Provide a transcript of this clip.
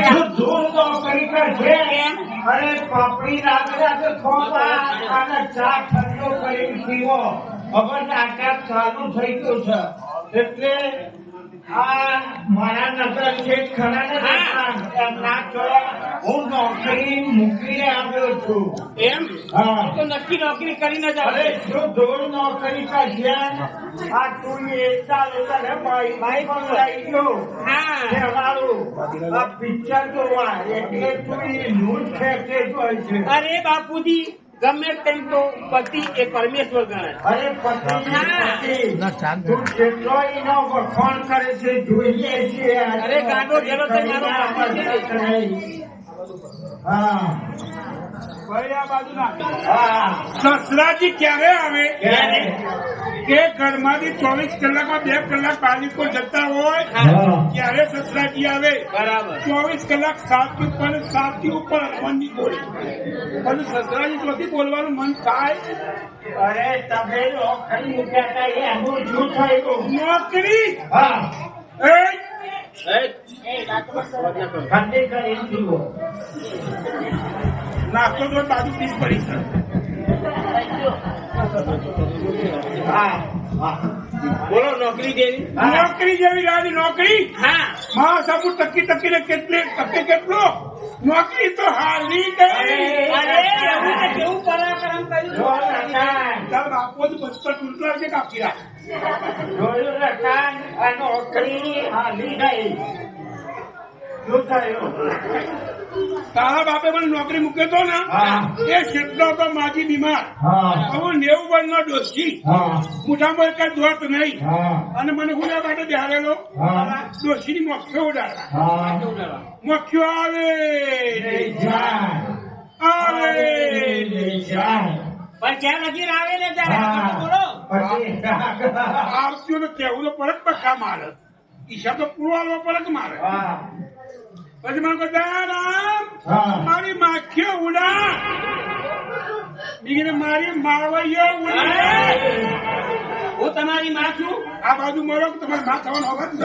ધૂળ તો કરી કરશે. અરે પાપડી રાતે રાતે ખોવા અને ચા ઠંડો કરીને પીવો. હવે નાટક ચાલુ થઈ ગયું છે. એટલે આ મારા નગર છે ખરા ને હું. નોકરી મૂકીને આવ્યો છું. એમ? હા. તો નક્કી નોકરી કરીને જ અરે શું ધૂળ નોકરી કરશે આ તું એ ચાલુ કરે ભાઈ ભાઈ પણ લઈ ગયો. અરે બાપુજી ગમે તેમ તો પતિ એ પરમેશ્વર ગણાય અરે પતિ વખાણ કરે છે જોઈએ છે અરે ગાંડો જેલો હા સસરાજી ક્યારે આવે કે ઘરમાંથી ચોવીસ કલાકમાં બે કલાક બાલિકો જતા હોય. ત્યારે સસરાજી આવે બરાબર ચોવીસ કલાક સાતથી ઉપર સાતથી ઉપર મનની બોલે પણ સસરાજી ચોથી બોલવાનું મન થાય અરે તમે નોકરી મૂક્યા હતા એનું શું થયું નોકરી હા એ ઠંડી કરી દીધો નાસ્તો તો બાજુ પીસ પડી છે. હા. હા બોલો નોકરી જેવી? નોકરી જેવી રાજી નોકરી? હા. હા સાબુ ટકી ટકીને કેટલે ટકે કેટલો? નોકરી તો હાલી ગઈ અરે કેવું પરાક્રમ કર્યું બાપો જ બચપન તૂટલા છે કાપી રાખ જોયું રતન, નોકરી હાલી ગઈ તારા બાપે મને નોકરી મૂક્યો તો ને? એ ક્ષેત્ર તો માજી બીમાર. હું. નેવું વર્ષનો ડોસી. હા. મોઢામાં એક દોત નહીં. અને મને હું માટે બિહારેલો હા. ડોસીની મોખ્યો ઉડાડવા. હા. આવે. આવે. પણ ક્યાં લગીન આવે ને ત્યારે. બોલો. તો કેવું તો પરત પક્કા મારે. ઈશા તો પૂરો આવવો પરત મારે. હા. પછી મને દારામ હા. મારી માખ્યો ઉડા. બીજી મારી માવૈયો ઉડા. હું તમારી માં છું આ બાજુ મળો તમારે ના થવાનો હોવા જ